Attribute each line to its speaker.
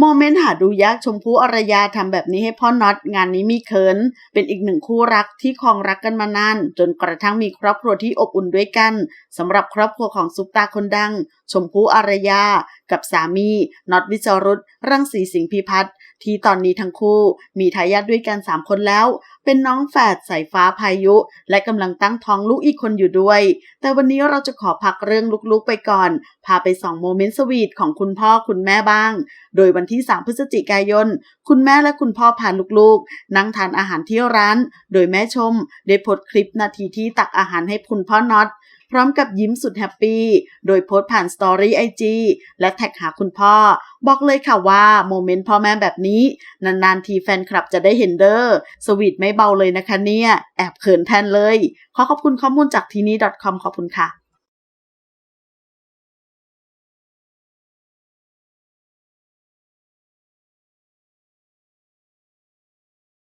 Speaker 1: โมเมนต์หาดูยากชมพู่อารยาทำแบบนี้ให้พ่อน็อตงานนี้มีเขินเป็นอีกหนึ่งคู่รักที่คลองรักกันมานาน จนกระทั่งมีครอบครัวที่อบอุ่นด้วยกันสำหรับครอบครัวของซุปตาคนดัง ชมพู่อารยา กับสามีน็อตวิจรุตรังสีสิงห์พิพัฒน์ที่ตอนนี้ทั้งคู่มีทายาทด้วยกัน 3 คนแล้ว เป็นน้องแฝดสายฟ้าพายุ และกำลังตั้งท้องลูกอีกคนอยู่ด้วย แต่วันนี้เราจะขอพักเรื่องลูกๆไปก่อน พาไปส่องโมเมนต์สวีทของคุณพ่อคุณแม่บ้าง โดยวันที่ 3 พฤศจิกายน คุณแม่และคุณพ่อพาลูกๆ นั่งทานอาหารที่ร้าน โดยแม่ชม ได้โพสต์คลิปนาทีที่ตักอาหารให้คุณพ่อน็อต ร้อมกับยิ้มสุดแฮปปี้ โดยโพสต์ผ่านสตอรี่ไอจีและแท็กหาคุณพ่อ บอกเลยค่ะว่าโมเมนต์พ่อแม่แบบนี้ นานๆทีแฟนคลับจะได้เห็นเด้อสวีทไม่เบาเลยนะคะเนี่ย แอบเขินแทนเลย ขอขอบคุณข้อมูลจากทีนี้ .com ขอบคุณค่ะ